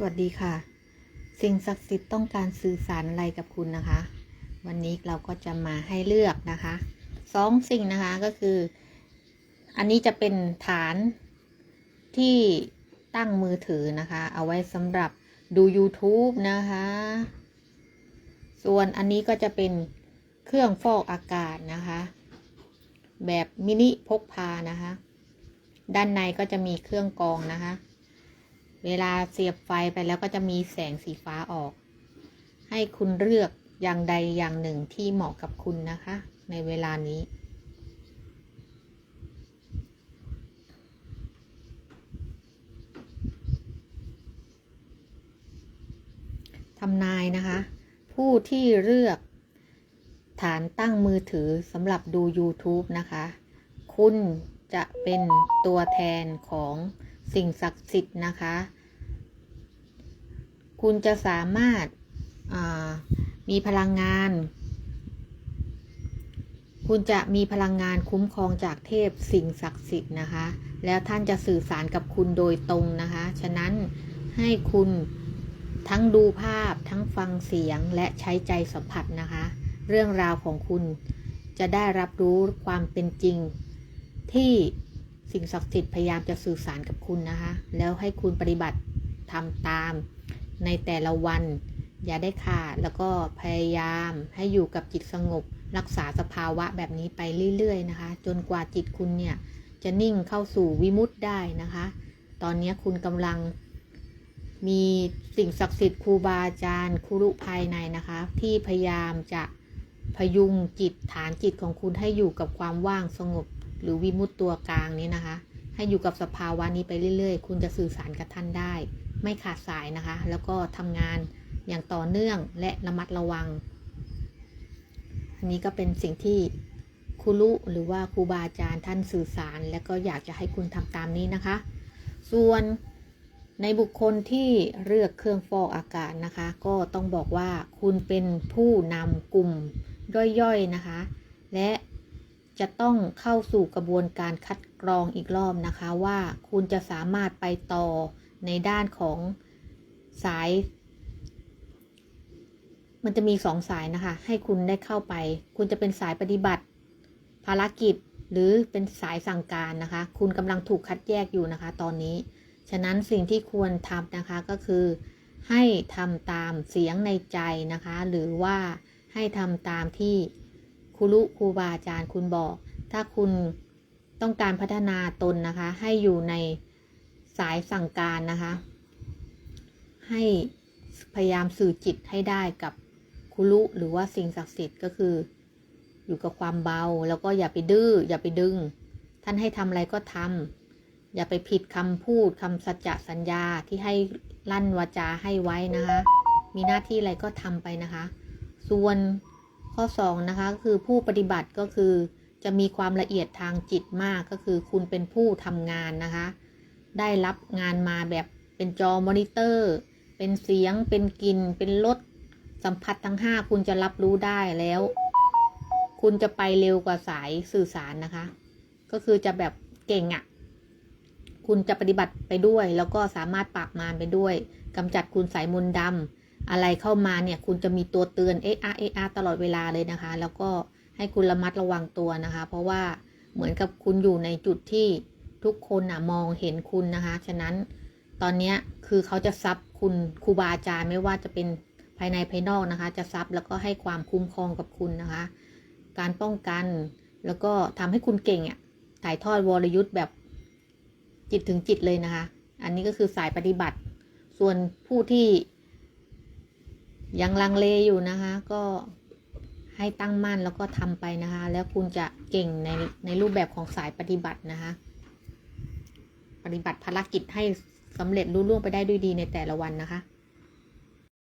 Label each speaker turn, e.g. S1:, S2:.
S1: สวัสดีค่ะ สิ่งศักดิ์สิทธิ์ต้องการสื่อสารอะไรกับคุณนะคะ วันนี้เราก็จะมาให้เลือกนะคะสองสิ่งนะคะก็คือ อันนี้จะเป็นฐานที่ตั้งมือถือนะคะ เอาไว้สำหรับดู YouTube นะคะ ส่วนอันนี้ก็จะเป็นเครื่องฟอกอากาศนะคะ แบบมินิพกพานะคะ ด้านในก็จะมีเครื่องกรองนะคะ เวลาเสียบไฟไปแล้วก็จะมีแสงสีฟ้าออก ให้คุณเลือกอย่างใดอย่างหนึ่งที่เหมาะกับคุณนะคะ ในเวลานี้ ทำนายนะคะ ผู้ที่เลือกฐานตั้งมือถือสำหรับดู YouTube นะคะ คุณจะเป็นตัวแทนของ สิ่งศักดิ์สิทธิ์นะคะ คุณจะสามารถามีพลังงาน คุณจะมีพลังงานคุ้มครองจากเทพสิ่งศักดิ์สิทธิ์นะคะ แล้วท่านจะสื่อสารกับคุณโดยตรงนะคะ ฉะนั้นให้คุณทั้งดูภาพทั้งฟังเสียงและใช้ใจสัมผัสนะคะ เรื่องราวของคุณจะได้รับรู้ความเป็นจริงที่ สิ่งศักดิ์สิทธิ์พยายามจะสื่อสารกับคุณนะคะ แล้วให้คุณปฏิบัติทำตามในแต่ละวัน อย่าได้ขาดแล้วก็พยายามให้อยู่กับจิตสงบ รักษาสภาวะแบบนี้ไปเรื่อยๆนะคะ จนกว่าจิตคุณเนี่ยจะนิ่งเข้าสู่วิมุตต์ได้นะคะ ตอนนี้คุณกำลังมีสิ่งศักดิ์สิทธิ์ครูบาอาจารย์ครูภายในนะคะ ที่พยายามจะพยุงจิตฐานจิตของคุณให้อยู่กับความว่างสงบ หรือวิมุตตัวกลางนี้นะคะ ให้อยู่กับสภาวะนี้ไปเรื่อย ๆ คุณจะสื่อสารกับท่านได้ ไม่ขาดสายนะคะ แล้วก็ทำงานอย่างต่อเนื่องและระมัดระวัง อันนี้ก็เป็นสิ่งที่ครูรุหรือว่าครูบาอาจารย์ท่านสื่อสาร และก็อยากจะให้คุณทำตามนี้นะคะ ส่วนในบุคคลที่เลือกเครื่องฟอกอากาศนะคะ ก็ต้องบอกว่าคุณเป็นผู้นำกลุ่มย่อยๆนะคะ และ จะต้องเข้าสู่กระบวนการคัดกรองอีกรอบนะคะว่าคุณจะสามารถไปต่อในด้านของสาย มันจะมีสองสายนะคะ ให้คุณได้เข้าไป คุณจะเป็นสายปฏิบัติ ภารกิจหรือเป็นสายสั่งการนะคะ คุณกำลังถูกคัดแยกอยู่นะคะ ตอนนี้ ฉะนั้นสิ่งที่ควรทำนะคะก็คือ ให้ทำตามเสียงในใจนะคะ หรือว่าให้ทำตามที่ ครูรุครูบาอาจารย์คุณบอก ถ้าคุณต้องการพัฒนาตนนะคะ ให้อยู่ในสายสั่งการนะคะ ให้พยายามสื่อจิตให้ได้กับครูรุหรือว่าสิ่งศักดิ์สิทธิ์ก็คือ อยู่กับความเบาแล้วก็อย่าไปดื้ออย่าไปดึง ท่านให้ทำอะไรก็ทำอย่าไปผิดคำพูดคำสัจจะสัญญาที่ให้ลั่นวาจาให้ไว้นะคะ มีหน้าที่อะไรก็ทำไปนะคะ ส่วน ข้อ2นะคะคือผู้ปฏิบัติก็คือจะมีความละเอียดทางจิตมากก็คือคุณเป็นผู้ทำงานนะคะ ได้รับงานมาแบบเป็นจอมอนิเตอร์ เป็นเสียง เป็นกลิ่น เป็นรสสัมผัสทั้ง 5 คุณจะรับรู้ได้แล้ว คุณจะไปเร็วกว่าสายสื่อสารนะคะ ก็คือจะแบบเก่งอะ่ะ คุณจะปฏิบัติไปด้วย แล้วก็สามารถปราบมารไปด้วยกำจัดคุณสายมนต์ดำ อะไรเข้ามาเนี่ยคุณจะมีตัวเตือนเอะอเอะอตลอดเวลาเลยนะคะ แล้วก็ให้คุณระมัดระวังตัวนะคะ เพราะว่าเหมือนกับคุณอยู่ในจุดที่ทุกคนนะมองเห็นคุณนะคะ ฉะนั้นตอนนี้คือเขาจะซับคุณครูบาอาจารย์ไม่ว่าจะเป็นภายในภายนอกนะคะ จะซับแล้วก็ให้ความคุ้มครองกับคุณนะคะ การป้องกันแล้วก็ทำให้คุณเก่งอะถ่ายทอดวรยุทธ์แบบจิตถึงจิตเลยนะคะ อันนี้ก็คือสายปฏิบัติ ส่วนผู้ที่ ยังลังเลอยู่นะคะก็ให้ตั้งมั่นแล้วก็ทำไปนะคะ แล้วคุณจะเก่งในในรูปแบบของสายปฏิบัตินะคะ ปฏิบัติภารกิจให้สำเร็จรุ่ล่วงไปได้ด้วยดีในแต่ละวันนะคะ